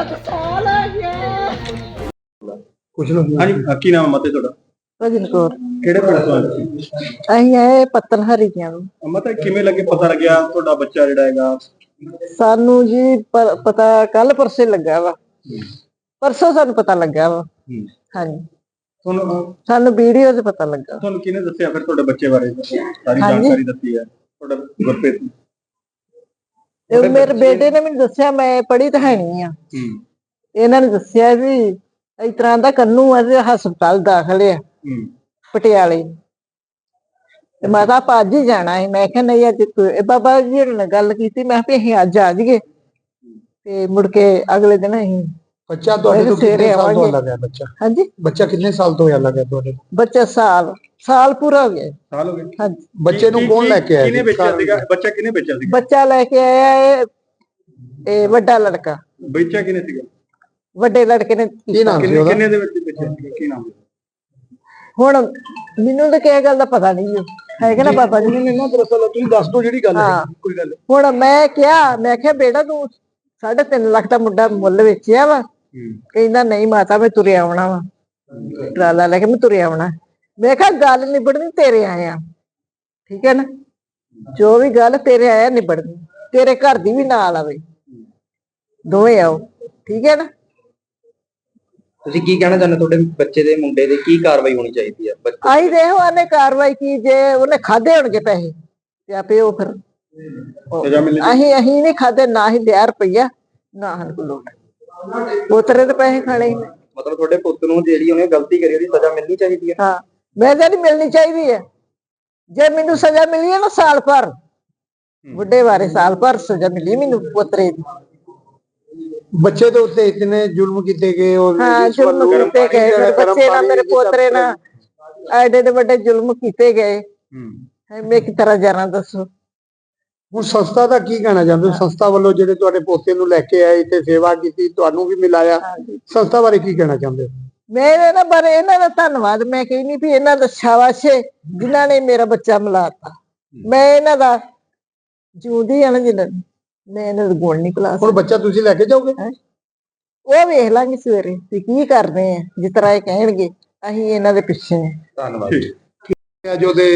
ਅੱਜ ਸਾਲ ਆ ਗਿਆ ਕੁਛ ਨਾ ਹਾਂਜੀ ਅ, ਕੀ ਨਾਮ ਹੈ ਮਤੇ ਤੁਹਾਡਾ। ਭਜਨ ਕੌਰ। ਕਿਹੜੇ ਪਿੰਡ ਤੋਂ ਆਏ ਤੁਸੀਂ? ਅਸੀਂ ਆਏ ਪੱਤਨ ਹਰੀਆਂ ਨੂੰ ਮਤੇ ਕਿਵੇਂ ਲੱਗੇ? ਪਤਾ ਲੱਗਿਆ ਤੁਹਾਡਾ ਬੱਚਾ ਜਿਹੜਾ ਹੈਗਾ। ਸਾਨੂੰ ਜੀ ਪ- ਪਤਾ ਕੱਲ ਪਰਸੇ ਲੱਗਾ ਵਾ। ਪਰਸੋਂ ਸਾਨੂੰ ਪਤਾ ਲੱਗਾ ਵਾ। ਹੂੰ। ਹਾਂਜੀ। ਤੁਹਾਨੂੰ ਅ, ਸਾਨੂੰ ਵੀਡੀਓ 'ਚ ਪਤਾ ਲੱਗਾ। ਤੁਹਾਨੂੰ ਕਿਹਨੇ ਦੱਸਿਆ ਫਿਰ ਤੁਹਾਡੇ ਬੱਚੇ ਬਾਰੇ? ਸਾਰੀ ਹਾਂਜੀ। ਜਾਣਕਾਰੀ ਦਿੱਤੀ ਹੈ। ਤੁਹਾਡਾ ਗੁਰਪ੍ਰੀਤ। ਨੂੰ? ਤੇ ਮੇਰੇ ਬੇਟੇ ਨੇ ਮੈਨੂੰ ਦੱਸਿਆ ਮੈਂ ਪੜ੍ਹੀ ਤਾਂ ਹੈ ਨਹੀਂ ਆ। ਇਹਨਾਂ ਨੇ ਦੱਸਿਆ ਵੀ ਇਸ ਤਰ੍ਹਾਂ ਦਾ ਕੰਨੂ ਅਜੇ ਹਸਪਤਾਲ ਦਾਖਲ ਆ ਹੂੰ। ਪਟਿਆਲੇ। ਤੇ ਮਾਤਾ ਆਪਾਂ ਅੱਜ ਹੀ ਜਾਣਾ ਹੈ ਮੈਂ ਕਿਹਾ ਨਹੀਂ ਅੱਜ ਤੂੰ- ਇਹ ਬਾਬਾ ਜੀ ਨਾਲ ਗੱਲ ਕੀਤੀ। ਮੈਂ ਕਿਹਾ ਵੀ ਅਸੀਂ ਅੱਜ ਆ ਜਾਈਏ। ਤੇ ਮੁੜ ਕੇ ਅਗਲੇ ਦਿਨ ਅਸੀਂ ਬੱਚਾ ਤੁਹਾਡੇ ਤੋਂ ਸਵੇਰੇ ਕਿੰਨੇ ਸਾਲ ਤੋਂ ਆਵਾਂਗੇ। ਲੱਗਾ ਬੱਚਾ? ਹਾਂਜੀ? ਬੱਚਾ ਕਿੰਨੇ ਸਾਲ ਤੋਂ ਹੋਇਆ ਲੱਗਾ ਤੁਹਾਡੇ ਬੱਚਾ ਸਾਲ ਸਾਲ ਪੂਰਾ ਹੋ ਗਿਆ। ਸਾਲ ਹੋ ਗਏ? ਹਾਂਜੀ। ਬੱਚੇ ਨੂੰ ਕੌਣ ਲੈ ਕੇ ਆਇਆ ਕਿਹਨੇ ਜੀ? ਵੇਚਿਆ ਸੀਗਾ? ਬੱਚਾ ਕਿਹਨੇ ਵੇਚਿਆ ਸੀਗਾ? ਬੱਚਾ ਲੈ ਕੇ ਆਇਆ ਇਹ ਇਹ ਵੱਡਾ ਲੜਕਾ। ਵੇਚਿਆ ਕਿਹਨੇ ਸੀਗਾ? ਵੱਡੇ ਲੜਕੇ ਨੇ ਕੀ ਨਾਮ ਸੀ ਕਿੰਨੇ ਉਹਦਾ? ਕਿੰਨੇ ਦੇ ਵਿੱਚ ਵੇਚਿਆ ਸੀਗਾ? ਕੀ ਨਾਮ ਹੈ ਹੁਣ ਮੈਨੂੰ ਤਾਂ ਕਿਹ ਗੱਲ ਦਾ ਪਤਾ ਨਹੀਂ ਹੈ ਹੈਗਾ ਨਾ ਬਾਬਾ ਜੀ? ਮੈਨੂੰ ਦਰਅਸਲ ਤੁਸੀਂ ਦੱਸ ਦਿਓ ਜਿਹੜੀ ਗੱਲ ਹਾਂ। ਕੋਈ ਗੱਲ ਹੁਣ ਮੈਂ ਕਿਹਾ ਮੈਂ ਕਿਹਾ ਬੇਟਾ ਤੂੰ 3.5 ਲੱਖ ਦਾ ਮੁੰਡਾ ਮੁੱਲ ਵੇਚਿਆ ਵਾ। ਹੂੰ ਕਹਿੰਦਾ ਨਹੀਂ ਮਾਤਾ ਮੈਂ ਤੁਰਿਆ ਆਉਣਾ ਵਾ। ਟਰਾਲਾ ਲੈ ਕੇ ਮੈਂ ਤੁਰਿਆ ਆਉਣਾ। ਮੈਂ ਕਿਹਾ ਗੱਲ ਨਿਬੜਨੀ ਤੇਰੇ ਆਇਆ ਠੀਕ ਹੈ ਨਾ? ਜੋ ਵੀ ਗੱਲ ਤੇਰੇ ਆਇਆ ਨਿਬੜਨੀ। ਤੇਰੇ ਘਰ ਦੀ ਵੀ ਨਾਲ ਆਵੇ। ਦੋਵੇਂ ਆਓ। ਠੀਕ ਹੈ ਨਾ? ਤੁਸੀਂ ਕੀ ਕਹਿਣਾ ਚਾਹੁੰਦੇ ਤੁਹਾਡੇ ਬੱਚੇ ਦੇ ਮੁੰਡੇ ਦੇ ਕੀ ਕਾਰਵਾਈ ਹੋਣੀ ਚਾਹੀਦੀ ਬੱਚੇ ਆਈ ਦੇਖੋ ਆਨੇ ਕਾਰਵਾਈ ਕੀ ਜੇ ਉਹਨੇ ਖਾਦੇ ਹੋਣਗੇ ਪੈਸੇ ਤੇ ਆਪੇ ਉਹ ਫਿਰ ਅਸੀਂ ਅਸੀਂ ਨਹੀਂ ਖਾਦੇ ਨਾ ਹੀ ਲਿਆ ਰੁਪਈਆ ਨਾ ਹਨ ਕੋ ਲੋਟ ਉਤਰੇ ਤੇ ਪੈਸੇ ਖਾਣੇ ਹੀ ਨੇ। ਮਤਲਬ ਤੁਹਾਡੇ ਪੁੱਤ ਨੂੰ ਜਿਹੜੀ ਉਹਨੇ ਗਲਤੀ ਕਰੀ ਉਹਦੀ ਸਜ਼ਾ ਮਿਲਣੀ ਚਾਹੀਦੀ ਹੈ। ਹਾਂ ਮੈਂ ਤਾਂ ਨਹੀਂ ਮਿਲਣੀ ਚਾਹੀਦੀ ਹੈ। ਜੇ ਮੈਨੂੰ ਸਜ਼ਾ ਮਿਲੀ ਹੈ ਨਾ ਸਾਲ ਭਰ ਬੁੱਢੇ ਬਾਰੇ ਸਾਲ ਭਰ ਸਜ਼ਾ ਮਿਲੀ ਮੈਨੂੰ ਪੁੱਤਰੇ ਦੀ। ਬੱਚੇ ਦੇ ਉੱਤੇ ਇਤਨੇ ਜ਼ੁਲਮ ਕੀਤੇ ਗਏ ਔਰ ਹਾਂ ਜ਼ੁਲਮ ਕੀਤੇ ਗਏ ਮੇਰੇ ਬੱਚੇ ਨਾਲ ਮੇਰੇ ਪੋਤਰੇ ਨਾਲ ਐਡੇ ਦੇ ਵੱਡੇ ਜ਼ੁਲਮ ਕੀਤੇ ਗਏ। ਹੈ। ਮੈਂ ਕਿ ਤਰ੍ਹਾਂ ਜਾਣਾ ਦੱਸੋ। ਹੁਣ ਸੰਸਥਾ ਦਾ ਕੀ ਕਹਿਣਾ ਚਾਹੁੰਦੇ ਹੋ? ਸੰਸਥਾ ਵੱਲੋਂ ਜਿਹੜੇ ਤੁਹਾਡੇ ਪੋਤੇ ਨੂੰ ਲੈ ਕੇ ਆਏ ਤੇ ਸੇਵਾ ਕੀਤੀ ਤੁਹਾਨੂੰ ਵੀ ਮਿਲਾਇਆ। ਸੰਸਥਾ ਬਾਰੇ ਕੀ ਕਹਿਣਾ ਚਾਹੁੰਦੇ ਹੋ? ਮੈਂ ਇਹਨਾਂ ਬਾਰੇ ਇਹਨਾਂ ਦਾ ਧੰਨਵਾਦ। ਮੈਂ ਕਹਿੰਦੀ ਵੀ ਇਹਨਾਂ ਦਾ ਸ਼ਾਬਾਸ਼ ਜਿਨ੍ਹਾਂ ਨੇ ਮੇਰਾ ਬੱਚਾ ਮਿਲਾਤਾ। ਮੈਂ ਇਹਨਾਂ ਦਾ ਜੂਦੀ ਆ ਨਾ ਜਿਨ੍ਹਾਂ ਨੂੰ, ਮੈਂ ਇਹਨਾਂ ਦਾ ਗੁਣ ਨਹੀਂ ਭੁਲਾ ਹੁਣ ਬੱਚਾ ਤੁਸੀਂ ਲੈ ਕੇ ਜਾਓਗੇ? ਉਹ ਵੇਖ ਲਾਂਗੇ ਸਵੇਰੇ ਵੀ ਕੀ ਕਰਦੇ ਆ ਜਿਸ ਤਰ੍ਹਾਂ ਇਹ ਕਹਿਣਗੇ ਅਸੀਂ ਇਹਨਾਂ ਦੇ ਪਿੱਛੇ ਧੰਨਵਾਦ। ਜੋ ਦੇ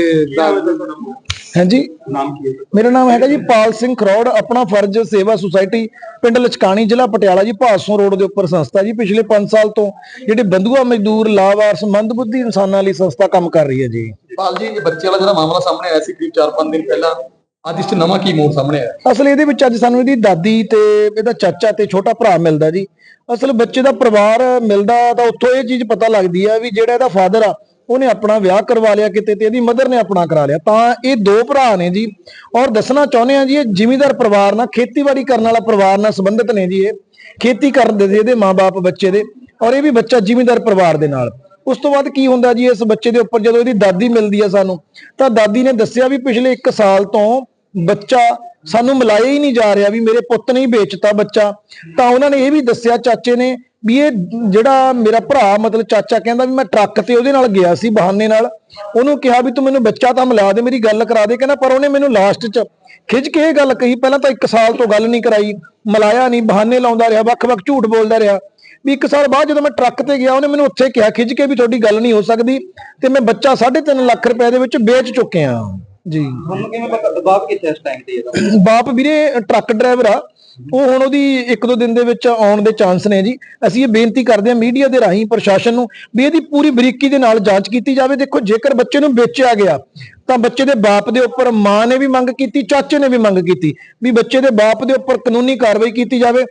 ਹਾਂਜੀ। ਨਾਮ ਕੀ ਹੈ? ਮੇਰਾ ਨਾਮ ਹੈਗਾ ਜੀ ਪਾਲ ਸਿੰਘ ਖਰੋੜ ਆਪਣਾ ਫਰਜ਼ ਸੇਵਾ ਸੁਸਾਇਟੀ ਪਿੰਡ ਲਚਕਾਣੀ ਜ਼ਿਲ੍ਹਾ ਪਟਿਆਲਾ ਜੀ ਭਾਸੋਂ ਰੋਡ ਦੇ ਉੱਪਰ ਸੰਸਥਾ ਜੀ। ਪਿਛਲੇ 5 ਸਾਲ ਤੋਂ ਜਿਹੜੇ ਬੰਧੂਆ ਮਜ਼ਦੂਰ ਲਾਵਾਰਸ ਮੰਦਬੁੱਧੀ ਇਨਸਾਨਾਂ ਲਈ ਸੰਸਥਾ ਕੰਮ ਕਰ ਰਹੀ ਹੈ ਜੀ। ਪਾਲ ਜੀ ਇਹ ਬੱਚੇ ਵਾਲਾ ਜਿਹੜਾ ਮਾਮਲਾ ਸਾਹਮਣੇ ਆਇਆ ਸੀ ਕਰੀਬ 4-5 ਦਿਨ ਪਹਿਲਾਂ ਅੱਜ ਇਸ 'ਚ ਨਵਾਂ ਕੀ ਮੋੜ ਸਾਹਮਣੇ ਆਇਆ? ਅਸਲ ਇਹਦੇ ਵਿੱਚ ਅੱਜ ਸਾਨੂੰ ਇਹਦੀ ਦਾਦੀ ਤੇ ਇਹਦਾ ਚਾਚਾ ਤੇ ਛੋਟਾ ਭਰਾ ਮਿਲਦਾ ਜੀ। ਅਸਲ ਬੱਚੇ ਦਾ ਪਰਿਵਾਰ ਮਿਲਦਾ ਤਾਂ ਉੱਥੋਂ ਇਹ ਚੀਜ਼ ਪਤਾ ਲੱਗਦੀ ਆ ਵੀ ਜਿਹੜਾ ਇਹਦਾ ਫਾਦਰ ਆ ਉਹਨੇ ਆਪਣਾ ਵਿਆਹ ਕਰਵਾ ਲਿਆ ਕਿਤੇ ਤੇ ਇਹਦੀ ਮਦਰ ਨੇ ਆਪਣਾ ਕਰਾ ਲਿਆ। ਤਾਂ ਇਹ ਦੋ ਭਰਾ ਨੇ ਜੀ। ਔਰ ਦੱਸਣਾ ਚਾਹੁੰਦੇ ਆ ਜੀ, ਇਹ ਜ਼ਿਮੀਂਦਾਰ ਪਰਿਵਾਰ ਨਾਲ, ਖੇਤੀਬਾੜੀ ਕਰਨ ਵਾਲਾ ਪਰਿਵਾਰ ਨਾਲ ਸੰਬੰਧਿਤ ਨੇ ਜੀ ਇਹ। ਖੇਤੀ ਕਰਦੇ ਸੀ ਇਹਦੇ ਮਾਪੇ ਬੱਚੇ ਦੇ, ਔਰ ਇਹ ਵੀ ਬੱਚਾ ਜ਼ਿਮੀਂਦਾਰ ਪਰਿਵਾਰ ਦੇ ਨਾਲ। ਉਸ ਤੋਂ ਬਾਅਦ ਕੀ ਹੁੰਦਾ ਜੀ, ਇਸ ਬੱਚੇ ਦੇ ਉੱਪਰ ਜਦੋਂ ਇਹਦੀ ਦਾਦੀ ਮਿਲਦੀ ਆ ਸਾਨੂੰ, ਤਾਂ ਦਾਦੀ ਨੇ ਦੱਸਿਆ ਵੀ ਪਿਛਲੇ 1 ਸਾਲ ਤੋਂ ਬੱਚਾ ਸਾਨੂੰ ਮਿਲਾਇਆ ਹੀ ਨਹੀਂ ਜਾ ਰਿਹਾ ਵੀ ਮੇਰੇ ਪੁੱਤ ਨੇ ਹੀ ਵੇਚਤਾ ਬੱਚਾ। ਤਾਂ ਉਹਨਾਂ ਨੇ ਇਹ ਵੀ ਦੱਸਿਆ, ਚਾਚੇ ਨੇ ਵੀ ਇਹ ਜਿਹੜਾ ਮੇਰਾ ਭਰਾ ਮਤਲਬ ਚਾਚਾ ਕਹਿੰਦਾ ਵੀ ਮੈਂ ਟਰੱਕ ਤੇ ਉਹਦੇ ਨਾਲ ਗਿਆ ਸੀ ਬਹਾਨੇ ਨਾਲ, ਉਹਨੂੰ ਕਿਹਾ ਵੀ ਤੂੰ ਮੈਨੂੰ ਬੱਚਾ ਤਾਂ ਮਿਲਾ ਦੇ, ਮੇਰੀ ਗੱਲ ਕਰਾ ਦੇ, ਕਹਿੰਦਾ ਪਰ ਉਹਨੇ ਮੈਨੂੰ ਲਾਸਟ 'ਚ ਖਿੱਚ ਕੇ ਇਹ ਗੱਲ ਕਹੀ, ਪਹਿਲਾਂ ਤਾਂ 1 ਸਾਲ ਤੋਂ ਗੱਲ ਨਹੀਂ ਕਰਾਈ, ਮਿਲਾਇਆ ਨਹੀਂ, ਬਹਾਨੇ ਲਾਉਂਦਾ ਰਿਹਾ, ਵੱਖ-ਵੱਖ ਝੂਠ ਬੋਲਦਾ ਰਿਹਾ, ਵੀ 1 ਸਾਲ ਬਾਅਦ ਜਦੋਂ ਮੈਂ ਟਰੱਕ ਤੇ ਗਿਆ, ਉਹਨੇ ਮੈਨੂੰ ਉੱਥੇ ਕਿਹਾ, ਖਿੱਚ ਕੇ ਵੀ ਤੁਹਾਡੀ ਗੱਲ ਨਹੀਂ ਹੋ ਸਕਦੀ ਤੇ ਮੈਂ ਬੱਚਾ 3.5 ਲੱਖ ਰੁਪਏ ਦੇ ਵਿੱਚ ਵੇਚ ਚੁੱਕਿਆ। ਜੀ। ਤੁਹਾਨੂੰ ਕਿਵੇਂ ਪਤਾ ਦਬਾਅ ਕਿੱਥੇ ਇਸ ਟਾਈਮ ਤੇ ਇਹਦਾ? ਬਾਪ ਵੀਰੇ ਟਰੱਕ ਡਰਾਈਵਰ ਆ। ਉਹ ਹੁਣ ਉਹਦੀ ਇੱਕ ਦੋ ਦਿਨ ਦੇ ਵਿੱਚ ਆਉਣ ਦੇ ਚਾਂਸ ਨੇ ਜੀ। ਅਸੀਂ ਇਹ ਬੇਨਤੀ ਕਰਦੇ ਹਾਂ ਮੀਡੀਆ ਦੇ ਰਾਹੀਂ ਪ੍ਰਸ਼ਾਸਨ ਨੂੰ ਵੀ ਇਹਦੀ ਪੂਰੀ ਬਰੀਕੀ ਦੇ ਨਾਲ ਜਾਂਚ ਕੀਤੀ ਜਾਵੇ। ਦੇਖੋ ਜੇਕਰ ਬੱਚੇ ਨੂੰ ਵੇਚਿਆ ਗਿਆ ਤਾਂ ਬੱਚੇ ਦੇ ਬਾਪ ਦੇ ਉੱਪਰ ਮਾਂ ਨੇ ਵੀ ਮੰਗ ਕੀਤੀ ਚਾਚੇ ਨੇ ਵੀ ਮੰਗ ਕੀਤੀ ਵੀ ਬੱਚੇ ਦੇ ਬਾਪ ਦੇ ਉੱਪਰ ਕਾਨੂੰਨੀ ਕਾਰਵਾਈ ਕੀਤੀ ਜਾਵੇ।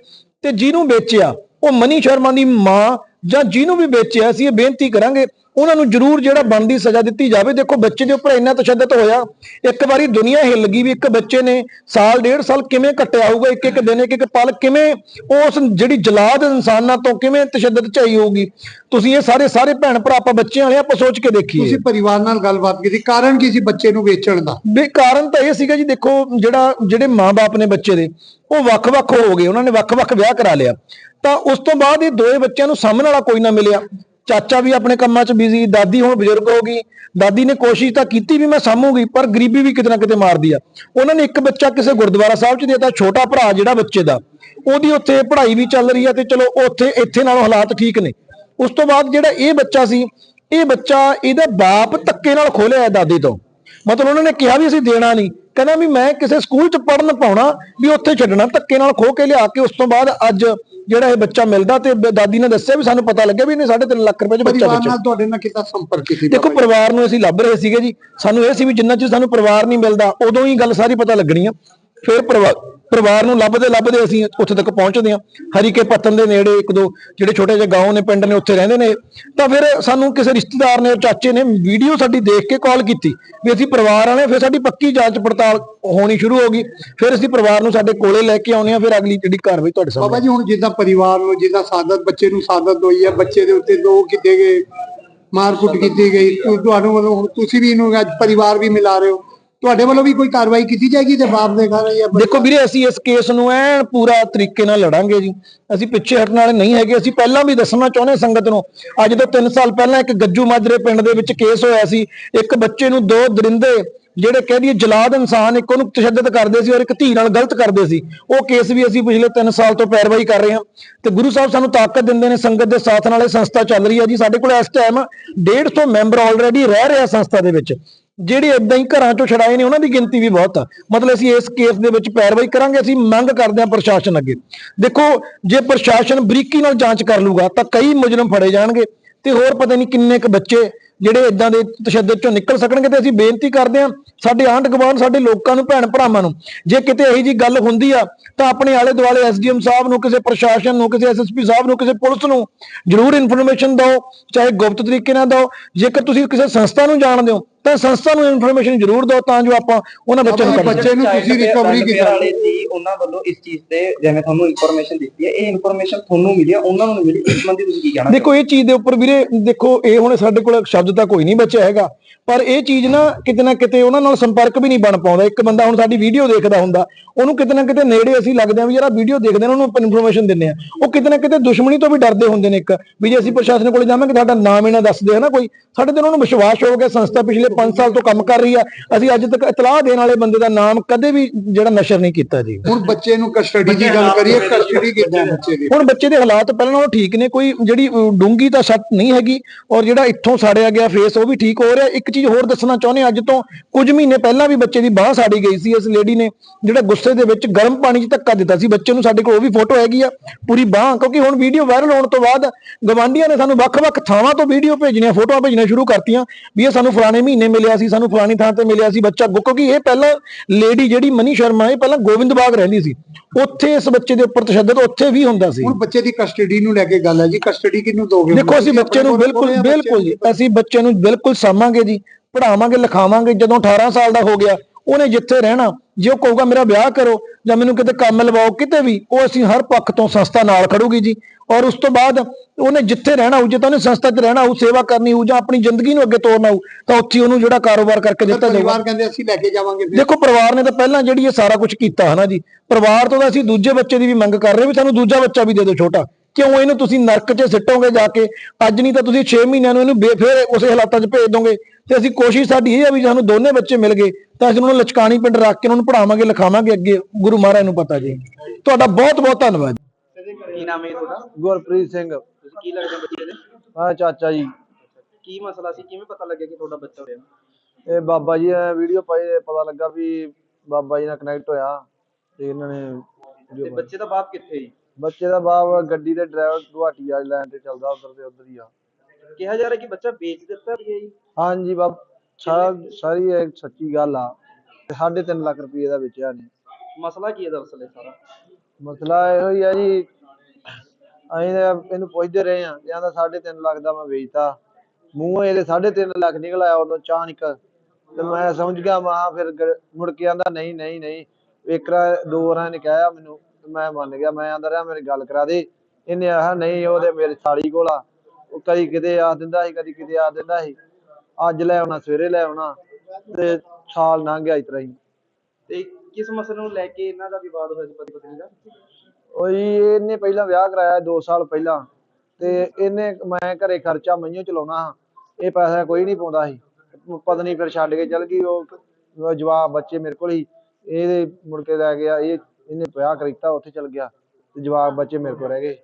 ਤੇ ਜਿਹਨੂੰ ਵੇਚਿਆ ਉਹ ਮਨੀ ਸ਼ਰਮਾ ਦੀ ਮਾਂ ਜਾਂ ਜਿਹਨੂੰ ਵੀ ਵੇਚਿਆ ਅਸੀਂ ਇਹ ਬੇਨਤੀ ਕਰਾਂਗੇ ਉਹਨਾਂ ਨੂੰ ਜ਼ਰੂਰ ਜਿਹੜਾ ਬਣਦੀ ਸਜ਼ਾ ਦਿੱਤੀ ਜਾਵੇ। ਦੇਖੋ ਬੱਚੇ ਦੇ ਉੱਪਰ ਇੰਨਾ ਤਸ਼ੱਦਦ ਹੋਇਆ ਇੱਕ ਵਾਰੀ ਦੁਨੀਆ ਹਿੱਲ ਗਈ ਵੀ ਇੱਕ ਬੱਚੇ ਨੇ ਸਾਲ ਡੇਢ ਸਾਲ ਕਿਵੇਂ ਕੱਟਿਆ ਹੋਊਗਾ ਇੱਕ ਇੱਕ ਦਿਨ ਇੱਕ ਇੱਕ ਪਲ ਕਿਵੇਂ ਉਸ ਜਿਹੜੀ ਜਲਾਦ ਇਨਸਾਨਾਂ ਤੋਂ ਕਿਵੇਂ ਤਸ਼ੱਦਦ ਝਾਈ ਹੋਊਗੀ? ਤੁਸੀਂ ਇਹ ਸਾਰੇ ਸਾਰੇ ਭੈਣ ਭਰਾ ਆਪਾਂ ਬੱਚਿਆਂ ਵਾਲੇ ਆਪਾਂ ਸੋਚ ਕੇ ਦੇਖੀਏ। ਤੁਸੀਂ ਪਰਿਵਾਰ ਨਾਲ ਗੱਲਬਾਤ ਕੀਤੀ ਕਾਰਨ ਕੀ ਸੀ ਬੱਚੇ ਨੂੰ ਵੇਚਣ ਦਾ? ਵੀ ਕਾਰਨ ਤਾਂ ਇਹ ਸੀਗਾ ਜੀ ਦੇਖੋ ਜਿਹੜਾ ਜਿਹੜੇ ਮਾਪੇ ਨੇ ਬੱਚੇ ਦੇ ਉਹ ਵੱਖ-ਵੱਖ ਹੋ ਗਏ ਉਹਨਾਂ ਨੇ ਵੱਖ-ਵੱਖ ਵਿਆਹ ਕਰਾ ਲਿਆ। ਤਾਂ ਉਸ ਤੋਂ ਬਾਅਦ ਇਹ ਦੋਏ ਬੱਚਿਆਂ ਨੂੰ ਸਾਹਮਣੇ ਵਾਲਾ ਕੋਈ ਨਾ ਮਿਲਿਆ। ਚਾਚਾ ਵੀ ਆਪਣੇ ਕੰਮਾਂ 'ਚ ਬਿਜ਼ੀ ਦਾਦੀ ਹੁਣ ਬਜ਼ੁਰਗ ਹੋ ਗਈ। ਦਾਦੀ ਨੇ ਕੋਸ਼ਿਸ਼ ਤਾਂ ਕੀਤੀ ਵੀ ਮੈਂ ਸਾਂਭੂਗੀ, ਪਰ ਗਰੀਬੀ ਵੀ ਕਿਤੇ ਨਾ ਕਿਤੇ ਮਾਰਦੀ ਆ। ਉਹਨਾਂ ਨੇ ਇੱਕ ਬੱਚਾ ਕਿਸੇ ਗੁਰਦੁਆਰਾ ਸਾਹਿਬ 'ਚ ਦੇਤਾ, ਛੋਟਾ ਭਰਾ ਜਿਹੜਾ ਬੱਚੇ ਦਾ। ਉਹਦੀ ਉੱਥੇ ਪੜ੍ਹਾਈ ਵੀ ਚੱਲ ਰਹੀ ਆ ਤੇ ਚਲੋ ਉੱਥੇ, ਇੱਥੇ ਨਾਲੋਂ ਹਾਲਾਤ ਠੀਕ ਨੇ। ਉਸ ਤੋਂ ਬਾਅਦ ਜਿਹੜਾ ਇਹ ਬੱਚਾ ਸੀ, ਇਹ ਬੱਚਾ ਇਹਦਾ ਬਾਪ ਧੱਕੇ ਨਾਲ ਖੋਲਿਆ ਹੈ ਦਾਦੀ ਤੋਂ। ਮਤਲਬ ਉਹਨਾਂ ਨੇ ਕਿਹਾ ਵੀ ਅਸੀਂ ਦੇਣਾ ਨਹੀਂ। ਕਹਿੰਦਾ ਵੀ ਮੈਂ ਕਿਸੇ ਸਕੂਲ 'ਚ ਪੜਨ ਪਾਉਣਾ, ਵੀ ਉੱਥੇ ਛੱਡਣਾ, ਧੱਕੇ ਨਾਲ ਖੋ ਕੇ ਲਿਆ ਕੇ ਉਸ ਤੋਂ ਬਾਅਦ ਅੱਜ ਜਿਹੜਾ ਇਹ ਬੱਚਾ ਮਿਲਦਾ ਤੇ ਦਾਦੀ ਨੇ ਦੱਸਿਆ ਵੀ ਸਾਨੂੰ ਪਤਾ ਲੱਗਿਆ ਵੀ ਇਹਨੇ 3.5 ਲੱਖ ਰੁਪਏ 'ਚ ਬੱਚਾ ਬੱਚਾ ਨਾਲ ਤੁਹਾਡੇ ਨਾਲ ਕਿੱਦਾਂ ਸੰਪਰਕ ਕੀਤੀ ਦੇਖੋ ਪਰਿਵਾਰ ਨੂੰ ਅਸੀਂ ਲੱਭ ਰਹੇ ਸੀਗੇ ਜੀ। ਸਾਨੂੰ ਇਹ ਸੀ ਵੀ ਜਿੰਨਾ ਚਿਰ ਸਾਨੂੰ ਪਰਿਵਾਰ ਨਹੀਂ ਮਿਲਦਾ ਉਦੋਂ ਹੀ ਗੱਲ ਸਾਰੀ ਪਤਾ ਲੱਗਣੀ ਆ। ਫਿਰ ਪਰਿਵਾਰ ਪਰਿਵਾਰ ਨੂੰ ਲੱਭਦੇ ਲੱਭਦੇ ਅਸੀਂ ਉੱਥੇ ਤੱਕ ਪਹੁੰਚਦੇ ਹਾਂ। ਹਰੀਕੇ ਪੱਤਨ ਦੇ ਨੇੜੇ ਇੱਕ ਦੋ ਜਿਹੜੇ ਛੋਟੇ ਜਿਹੇ ਗਾਉਂ ਨੇ, ਪਿੰਡ ਨੇ, ਉੱਥੇ ਰਹਿੰਦੇ ਨੇ। ਤਾਂ ਫਿਰ ਸਾਨੂੰ ਕਿਸੇ ਰਿਸ਼ਤੇਦਾਰ ਨੇ, ਚਾਚੇ ਨੇ ਵੀਡੀਓ ਸਾਡੀ ਦੇਖ ਕੇ ਕਾਲ ਕੀਤੀ ਵੀ ਅਸੀਂ ਪਰਿਵਾਰ ਵਾਲੇ ਫਿਰ ਸਾਡੀ ਪੱਕੀ ਜਾਂਚ ਪੜਤਾਲ ਹੋਣੀ ਸ਼ੁਰੂ ਹੋ ਗਈ। ਫਿਰ ਅਸੀਂ ਪਰਿਵਾਰ ਨੂੰ ਸਾਡੇ ਕੋਲੇ ਲੈ ਕੇ ਆਉਂਦੇ ਹਾਂ, ਫਿਰ ਅਗਲੀ ਜਿਹੜੀ ਕਾਰਵਾਈ ਤੁਹਾਡੇ ਬਾਬਾ ਜੀ, ਹੁਣ ਜਿੱਦਾਂ ਪਰਿਵਾਰ ਨੂੰ, ਜਿੱਦਾਂ ਸਾਦਤ, ਬੱਚੇ ਨੂੰ ਸਾਦਤ ਹੋਈ ਹੈ ਬੱਚੇ ਦੇ ਉੱਤੇ ਦੋ ਕੀਤੇ ਗਏ ਮਾਰਕੁੱਟ ਕੀਤੀ ਗਈ। ਤੁਹਾਨੂੰ ਮਤਲਬ ਤੁਸੀਂ ਵੀ ਇਹਨੂੰ ਅੱਜ ਪਰਿਵਾਰ ਵੀ ਮਿਲਾ ਰਹੇ ਹੋ। ਤੁਹਾਡੇ ਵੱਲੋਂ ਵੀ ਕੋਈ ਕਾਰਵਾਈ ਕੀਤੀ ਜਾਏਗੀ ਤੇ ਬਾਪ ਦੇ ਘਰ ਜਾਂ ਦੇਖੋ ਵੀਰੇ ਅਸੀਂ ਇਸ ਕੇਸ ਨੂੰ ਐਨ ਪੂਰਾ ਤਰੀਕੇ ਨਾਲ ਲੜਾਂਗੇ ਜੀ। ਅਸੀਂ ਪਿੱਛੇ ਹਟਣ ਵਾਲੇ ਨਹੀਂ ਹੈਗੇ। ਅਸੀਂ ਪਹਿਲਾਂ ਵੀ ਦੱਸਣਾ ਚਾਹੁੰਦੇ ਸੰਗਤ ਨੂੰ ਅੱਜ ਤੋਂ 3 ਸਾਲ ਪਹਿਲਾਂ ਇੱਕ ਗੱਜੂ ਮਾਜਰੇ ਪਿੰਡ ਦੇ ਵਿੱਚ ਕੇਸ ਹੋਇਆ ਸੀ। ਇੱਕ ਬੱਚੇ ਨੂੰ ਦੋ ਦਰਿੰਦੇ ਜਿਹੜੇ ਕਹਿ ਦਈਏ ਜਲਾਦ ਇਨਸਾਨ ਇੱਕ ਉਹਨੂੰ ਤਸ਼ੱਦਦ ਕਰਦੇ ਸੀ ਔਰ ਇੱਕ ਧੀ ਨਾਲ ਗਲਤ ਕਰਦੇ ਸੀ। ਉਹ ਕੇਸ ਵੀ ਅਸੀਂ ਪਿਛਲੇ 3 ਸਾਲ ਤੋਂ ਪੈਰਵਾਈ ਕਰ ਰਹੇ ਹਾਂ। ਤੇ ਗੁਰੂ ਸਾਹਿਬ ਸਾਨੂੰ ਤਾਕਤ ਦਿੰਦੇ ਨੇ ਸੰਗਤ ਦੇ ਸਾਥ ਨਾਲ ਇਹ ਸੰਸਥਾ ਚੱਲ ਰਹੀ ਹੈ ਜੀ। ਸਾਡੇ ਕੋਲ ਇਸ ਟਾਈਮ 150 ਮੈਂਬਰ ਆਲਰੇਡੀ ਰਹਿ ਰਹੇ ਸੰਸਥਾ ਦੇ ਵਿੱਚ। ਜਿਹੜੇ ਇਦਾਂ ਹੀ ਘਰਾਂ ਚੋਂ ਛੜਾਏ ਨੇ ਉਹਨਾਂ ਦੀ ਗਿਣਤੀ ਵੀ ਬਹੁਤ ਆ। ਮਤਲਬ ਅਸੀਂ ਇਸ ਕੇਸ ਦੇ ਵਿੱਚ ਪੈਰਵਾਈ ਕਰਾਂਗੇ, ਅਸੀਂ ਮੰਗ ਕਰਦੇ ਹਾਂ ਪ੍ਰਸ਼ਾਸਨ ਅੱਗੇ। ਦੇਖੋ, ਜੇ ਪ੍ਰਸ਼ਾਸਨ ਬਰੀਕੀ ਨਾਲ ਜਾਂਚ ਕਰ ਲੂਗਾ, ਤਾਂ ਕਈ ਮੁਜਰਮ ਫੜੇ ਜਾਣਗੇ ਤੇ ਹੋਰ ਪਤਾ ਨਹੀਂ ਕਿੰਨੇ ਕੁ ਬੱਚੇ ਜਿਹੜੇ ਇਦਾਂ ਦੇ ਤਸ਼ੱਦਦ ਚੋਂ ਨਿਕਲ ਸਕਣਗੇ ਤੇ ਅਸੀਂ ਬੇਨਤੀ ਕਰਦੇ ਹਾਂ ਸਾਡੇ ਆਂਢ ਗੁਆਂਢ ਸਾਡੇ ਲੋਕਾਂ ਨੂੰ ਭੈਣ ਭਰਾਵਾਂ ਨੂੰ। ਜੇ ਕਿਤੇ ਇਹੀ ਜੀ ਗੱਲ ਹੁੰਦੀ ਆ ਤਾਂ ਆਪਣੇ ਆਲੇ ਦੁਆਲੇ ਐਸਡੀਐਮ ਸਾਹਿਬ ਨੂੰ ਕਿਸੇ ਪ੍ਰਸ਼ਾਸਨ ਨੂੰ ਕਿਸੇ ਐਸਐਸਪੀ ਸਾਹਿਬ ਨੂੰ ਕਿਸੇ ਪੁਲਿਸ ਨੂੰ ਜ਼ਰੂਰ ਇਨਫੋਰਮੇਸ਼ਨ ਦਿਓ ਚਾਹੇ ਗੁਪਤ ਤਰੀਕੇ ਨਾਲ ਦਿਓ। ਜੇਕਰ ਤੁਸੀਂ ਕਿਸੇ ਸੰਸਥਾ ਨੂੰ ਜਾਣਦੇ ਹੋ ਤਾਂ ਸੰਸਥਾ ਨੂੰ ਇਨਫੋਰਮੇਸ਼ਨ ਜ਼ਰੂਰ ਦਿਓ ਤਾਂ ਜੋ ਆਪਾਂ ਉਹਨਾਂ ਬੱਚਿਆਂ ਨੂੰ ਬੱਚੇ ਨੂੰ ਤੁਸੀਂ welfare ਕੀਤਾ। ਵਾਲੇ ਸੀ ਉਹਨਾਂ ਵੱਲੋਂ ਇਸ ਚੀਜ਼ ਤੇ ਜਿਵੇਂ ਤੁਹਾਨੂੰ ਇਨਫੋਰਮੇਸ਼ਨ ਦਿੱਤੀ ਹੈ ਇਹ ਇਨਫੋਰਮੇਸ਼ਨ ਤੁਹਾਨੂੰ ਮਿਲੀ ਹੈ ਉਹਨਾਂ ਨੂੰ ਮਿਲੀ ਇਸ ਸੰਬੰਧੀ ਤੁਸੀਂ ਕੀ ਕਹਿਣਾ ਦੇਖੋ ਇਹ ਚੀਜ਼ ਦੇ ਉੱਪਰ ਵੀਰੇ ਦੇਖੋ ਇਹ ਹੁਣ ਸਾਡੇ ਕੋਲ ਸ਼ਬਦ ਤਾਂ ਕੋਈ ਨਹੀਂ ਬਚਿਆ ਹੈਗਾ। ਪਰ ਇਹ ਚੀਜ਼ ਨਾ ਕਿਤੇ ਨਾ ਕਿਤੇ ਉਹਨਾਂ ਨਾਲ ਸੰਪਰਕ ਵੀ ਨਹੀਂ ਬਣ ਪਾਉਂਦਾ। ਇੱਕ ਬੰਦਾ ਹੁਣ ਸਾਡੀ ਵੀਡੀਓ ਦੇਖਦਾ ਹੁੰਦਾ ਉਹਨੂੰ ਕਿਤੇ ਨਾ ਕਿਤੇ ਨੇੜੇ ਅਸੀਂ ਲੱਗਦੇ ਆ ਵੀ ਯਾਰ ਵੀਡੀਓ ਦੇਖਦੇ ਨੇ ਉਹਨੂੰ ਆਪਾਂ ਇਨਫੋਰਮੇਸ਼ਨ ਦਿੰਦੇ ਆ ਉਹ ਕਿਤੇ ਨਾ ਕਿਤੇ ਦੁਸ਼ਮਣੀ ਤੋਂ ਵੀ ਡਰਦੇ ਹੁੰਦੇ ਨੇ ਇੱਕ ਵੀ ਜੇ ਅਸੀਂ ਪ੍ਰਸ਼ਾਸਨ ਕੋਲ ਜਾਵਾਂਗੇ ਸਾਡਾ ਨਾਮ ਇਹਨਾਂ ਦੱਸਦੇ ਆ ਨਾ ਕੋਈ। ਸਾਡੇ ਤੇ ਉਹਨਾਂ ਨੂੰ ਵਿਸ਼ਵਾਸ ਹੋ ਗਿਆ ਸੰਸਥਾ ਪਿਛਲੇ 5 ਸਾਲ ਤੋਂ ਕੰਮ ਕਰ ਰਹੀ ਆ। ਅਸੀਂ ਅੱਜ ਤੱਕ ਇਤਲਾਹ ਦੇਣ ਵਾਲੇ ਬੰਦੇ ਦਾ ਨਾਮ ਕਦੇ ਵੀ ਜਿਹੜਾ ਨਸ਼ਰ ਨਹੀਂ ਕੀਤਾ ਜੀ। ਹੁਣ ਬੱਚੇ ਨੂੰ ਕਸਟਡੀ ਦੀ ਗੱਲ ਕਰੀਏ ਕਸਟਡੀ ਕਿੱਦਾਂ ਹੈ ਬੱਚੇ ਦੀ? ਹੁਣ ਬੱਚੇ ਦੇ ਹਾਲਾਤ ਪਹਿਲਾਂ ਨਾਲੋਂ ਠੀਕ ਨੇ ਕੋਈ ਜਿਹੜੀ ਡੂੰਗੀ ਤਾਂ ਸੱਟ ਨਹੀਂ ਹੈਗੀ ਔਰ ਜਿਹੜਾ ਇੱਥੋਂ ਸਾੜਿਆ ਗਿਆ ਫੇਸ ਉਹ ਵੀ ਠੀਕ ਹੋ ਰਿਹਾ। ਇੱਕ ਚੀਜ਼ ਹੋਰ ਦੱਸਣਾ ਚਾਹੁੰਦੇ ਹਾਂ, ਅੱਜ ਤੋਂ ਕੁਝ ਮਹੀਨੇ ਪਹਿਲਾਂ ਵੀ ਬੱਚੇ ਦੀ ਬਾਹ ਸਾੜੀ ਗਈ ਸੀ ਇਸ ਲੇਡੀ ਨੇ ਜਿਹੜਾ ਗੁੱਸੇ ਦੇ ਵਿੱਚ ਗਰਮ ਪਾਣੀ 'ਚ ਧੱਕਾ ਦਿੱਤਾ ਸੀ। ਬੱਚੇ ਨੂੰ ਸਾਡੇ ਕੋਲ ਉਹ ਵੀ ਫੋਟੋ ਹੈਗੀ ਆ ਪੂਰੀ ਬਾਹ ਕਿਉਂਕਿ ਹੁਣ ਵੀਡੀਓ ਵਾਇਰਲ ਹੋਣ ਤੋਂ ਬਾਅਦ ਗਵਾਂਢੀਆਂ ਨੇ ਸਾਨੂੰ ਵੱਖ-ਵੱਖ ਥਾਵਾਂ ਤੋਂ ਵੀਡੀਓ ਭੇਜਣੀਆਂ ਫੋਟੋਆਂ ਭੇਜਣੀਆਂ ਸ਼ੁਰੂ ਕਰਤੀਆਂ ਵੀ ਇਹ ਸਾਨੂੰ ਫਲਾਣੇ ਮਹੀਨੇ ਮਿਲਿਆ ਸੀ ਸਾਨੂੰ ਫਲਾਣੀ ਥਾਂ ਤੇ ਮਿਲਿਆ ਸੀ ਬੱਚਾ ਕਿਉਂਕਿ ਇਹ ਪਹਿਲਾਂ ਲੇਡੀ ਜਿਹੜੀ ਮਨੀ ਸ਼ਰਮਾ ਇਹ ਪਹਿਲਾਂ ਗੋਬਿੰਦਬਾਗ ਰਹਿੰਦੀ ਸੀ। ਉੱਥੇ ਇਸ ਬੱਚੇ ਦੇ ਉੱਪਰ ਤਸ਼ੱਦਦ ਉੱਥੇ ਵੀ ਹੁੰਦਾ ਸੀ। ਹੁਣ ਬੱਚੇ ਦੀ ਕਸਟਡੀ ਨੂੰ ਲੈ ਕੇ ਗੱਲ ਹੈ ਜੀ ਕਸਟਡੀ ਕਿਹਨੂੰ ਦੋਗੇ? ਦੇਖੋ ਅਸੀਂ ਬੱਚੇ ਨੂੰ ਬਿਲਕੁਲ ਬਿਲਕੁਲ ਅਸੀਂ ਬੱਚੇ ਨੂੰ ਬਿਲਕੁਲ ਸਾਂਭਾਂਗੇ ਜੀ। ਪੜਾਵਾਂਗੇ ਲਿਖਾਵਾਂਗੇ ਜਦੋਂ 18 ਸਾਲ ਦਾ ਹੋ ਗਿਆ ਉਹਨੇ ਜਿੱਥੇ ਰਹਿਣਾ ਜੇ ਉਹ ਕਹੂਗਾ ਮੇਰਾ ਵਿਆਹ ਕਰੋ ਜਾਂ ਮੈਨੂੰ ਕਿਤੇ ਕੰਮ ਲਵਾਓ ਕਿਤੇ ਵੀ ਉਹ ਅਸੀਂ ਹਰ ਪੱਖ ਤੋਂ ਸੰਸਥਾ ਨਾਲ ਖੜੂਗੀ ਜੀ। ਔਰ ਉਸ ਤੋਂ ਬਾਅਦ ਉਹਨੇ ਜਿੱਥੇ ਰਹਿਣਾ ਹੋਊ ਜੇ ਤਾਂ ਉਹਨੇ ਸੰਸਥਾ 'ਚ ਰਹਿਣਾ ਹੋਊ ਸੇਵਾ ਕਰਨੀ ਹੋਊ ਜਾਂ ਆਪਣੀ ਜ਼ਿੰਦਗੀ ਨੂੰ ਅੱਗੇ ਤੋਰਨਾ ਹੋਊ ਤਾਂ ਉੱਥੇ ਉਹਨੂੰ ਜਿਹੜਾ ਕਾਰੋਬਾਰ ਕਰਕੇ ਦਿੱਤਾ ਜਾਊਗਾ। ਪਰਿਵਾਰ ਕਹਿੰਦੇ ਅਸੀਂ ਲੈ ਕੇ ਜਾਵਾਂਗੇ ਫਿਰ। ਦੇਖੋ ਪਰਿਵਾਰ ਨੇ ਤਾਂ ਪਹਿਲਾਂ ਜਿਹੜੀ ਇਹ ਸਾਰਾ ਕੁਝ ਕੀਤਾ ਹਨਾ ਜੀ? ਪਰਿਵਾਰ ਤੋਂ ਤਾਂ ਅਸੀਂ ਦੂਜੇ ਬੱਚੇ ਦੀ ਵੀ ਮੰਗ ਕਰ ਰਹੇ ਵੀ ਸਾਨੂੰ ਦੂਜਾ ਬੱਚਾ ਵੀ ਦੇ ਦਿਓ ਛੋਟਾ। ਕਿਉਂ ਇਹਨੂੰ ਤੁਸੀਂ ਨਰਕ 'ਚ ਸਿੱਟੋਗੇ ਜਾ ਕੇ? ਅੱਜ ਨਹੀਂ ਤਾਂ ਤੁਸੀਂ 6 ਮਹੀਨਿਆਂ ਨੂੰ ਇਹਨੂੰ ਬੇ- ਫਿਰ ਉਸੇ ਹਾਲਾਤਾਂ 'ਚ ਭੇਜ ਦੋਗੇ। ਤੇ ਅਸੀਂ ਕੋਸ਼ਿਸ਼ ਸਾਡੀ ਇਹ ਆ ਵੀ ਸਾਨੂੰ ਦੋਨੇ ਬੱਚੇ ਮਿਲ ਗਏ ਤਾਂ ਅਸੀਂ ਉਹਨਾਂ ਨੂੰ ਲਚਕਾਣੀ ਪਿੰਡ ਰੱਖ ਕੇ ਉਹਨਾਂ ਨੂੰ ਪੜਾਵਾਂਗੇ ਲਿਖਾਵਾਂਗੇ ਅੱਗੇ। ਗੁਰੂ ਮਹਾਰਾਜ ਨੂੰ ਪਤਾ ਜੀ। ਤੁਹਾਡਾ ਬਹੁਤ ਬਹੁਤ ਧੰਨਵਾਦ। ਕੀ ਨਾਮ ਹੈ ਤੁਹਾਡਾ? ਗੁਰਪ੍ਰੀਤ ਸਿੰਘ। ਤੁਸੀਂ ਕੀ ਲੱਗਦੇ ਬੱਚੇ ਦੇ? ਆ ਚਾਚਾ ਜੀ। ਕੀ ਮਸਲਾ ਸੀ? ਕਿਵੇਂ ਪਤਾ ਲੱਗਿਆ ਕਿ ਤੁਹਾਡਾ ਬੱਚਾ ਹੋਇਆ? ਇਹ ਬਾਬਾ ਜੀ ਨੇ ਵੀਡੀਓ ਪਾਈ ਪਤਾ ਲੱਗਾ ਵੀ ਬਾਬਾ ਜੀ ਨਾਲ ਕਨੈਕਟ ਹੋਇਆ। ਤੇ ਇਹਨਾਂ ਨੇ। ਬੱਚੇ ਦਾ ਬਾਪ ਕਿੱਥੇ ਜੀ? ਬੱਚੇ ਦਾ ਬਾਪ ਗੱਡੀ ਦੇ ਡਰਾਈਵਰ ਗੁਹਾਟੀ ਵਾਲੀ ਲਾਈਨ ਤੇ ਚੱਲਦਾ ਉਧਰ ਤੇ ਉਧਰ ਹੀ ਆ। ਕਿਹਾ ਜਾ ਰਿਹਾ ਕਿ ਬੱਚਾ ਵੇਚ ਦਿੱਤਾ ਵੀ ਹੈ ਜੀ? ਹਾਂਜੀ ਬਾਬ ਸਾਰਾ ਸਾਰੀ ਇਹ ਸੱਚੀ ਗੱਲ ਆ। ਤੇ ਸਾਢੇ ਤਿੰਨ ਲੱਖ ਰੁਪਏ ਦਾ ਵੇਚਿਆ ਨੇ ਮਸਲਾ ਕੀ ਹੈ ਦਰਅਸਲ ਇਹ ਸਾਰਾ? ਮਸਲਾ ਇਹੋ ਹੀ ਆ ਜੀ ਅਸੀਂ ਤਾਂ ਇਹਨੂੰ ਪੁੱਛਦੇ ਰਹੇ ਆ ਆਂਦਾ ਸਾਢੇ ਤਿੰਨ ਲੱਖ ਦਾ ਮੈਂ ਵੇਚਤਾ। ਮੂੰਹੋਂ ਇਹਦੇ ਸਾਢੇ ਤਿੰਨ ਲੱਖ ਨਿਕਲ ਆਇਆ ਉਦੋਂ ਅਚਾਨਕ ਤੇ ਮੈਂ ਸਮਝ ਗਿਆ ਮਾਂ ਫਿਰ ਮੁੜ ਕੇ ਆਂਦਾ ਨਹੀਂ ਨਹੀਂ ਨਹੀਂ। ਵੇਕਰਾ ਦੋ ਵਾਰਾਂ ਨੇ ਕਿਹਾ ਮੈਨੂੰ ਤੇ ਮੈਂ ਮੰਨ ਗਿਆ ਮੈਂ ਆਂਦਾ ਰਿਹਾ ਮੇਰੀ ਗੱਲ ਕਰਾ ਦੇ। ਇਹਨੇ ਆਹ ਨਹੀਂ ਉਹਦੇ ਮੇਰੀ ਸਾਲੀ ਕੋਲ ਆ। ਉਹ ਕਦੀ ਕਿਤੇ ਆ ਦਿੰਦਾ ਸੀ ਕਦੀ ਕਿਤੇ ਆ ਦਿੰਦਾ ਸੀ। ਅੱਜ ਲੈ ਆਉਣਾ ਸਵੇਰੇ ਲੈ ਆਉਣਾ ਤੇ ਸਾਲ ਲੰਘ ਗਿਆ ਇਸ ਤਰ੍ਹਾਂ ਹੀ। ਤੇ ਕਿਸ ਮਸਲੇ ਨੂੰ ਲੈ ਕੇ ਇਹਨਾਂ ਦਾ ਵਿਵਾਦ ਹੋਇਆ ਸੀ ਪਤੀ ਪਤਨੀ ਦਾ? ਉਹ ਜੀ ਇਹਨੇ ਪਹਿਲਾਂ ਵਿਆਹ ਕਰਾਇਆ 2 ਸਾਲ ਪਹਿਲਾਂ। ਤੇ ਇਹਨੇ ਮੈਂ ਘਰੇ ਖਰਚਾ ਮਈਓ ਚਲਾਉਣਾ ਹਾਂ। ਇਹ ਪੈਸਾ ਕੋਈ ਨਹੀਂ ਪਾਉਂਦਾ ਸੀ। ਪਤਨੀ ਫਿਰ ਛੱਡ ਕੇ ਚਲ ਗਈ ਉਹ ਉਹ ਜਵਾਬ ਬੱਚੇ ਮੇਰੇ ਕੋਲ ਹੀ ਇਹਦੇ ਮੁੜ ਕੇ ਲੈ ਗਿਆ ਇਹ ਇਹਨੇ ਵਿਆਹ ਕਰੀਤਾ ਉੱਥੇ ਚਲ ਗਿਆ ਤੇ ਜਵਾਬ ਬੱਚੇ ਮੇਰੇ ਕੋਲ ਰਹਿ ਗਏ।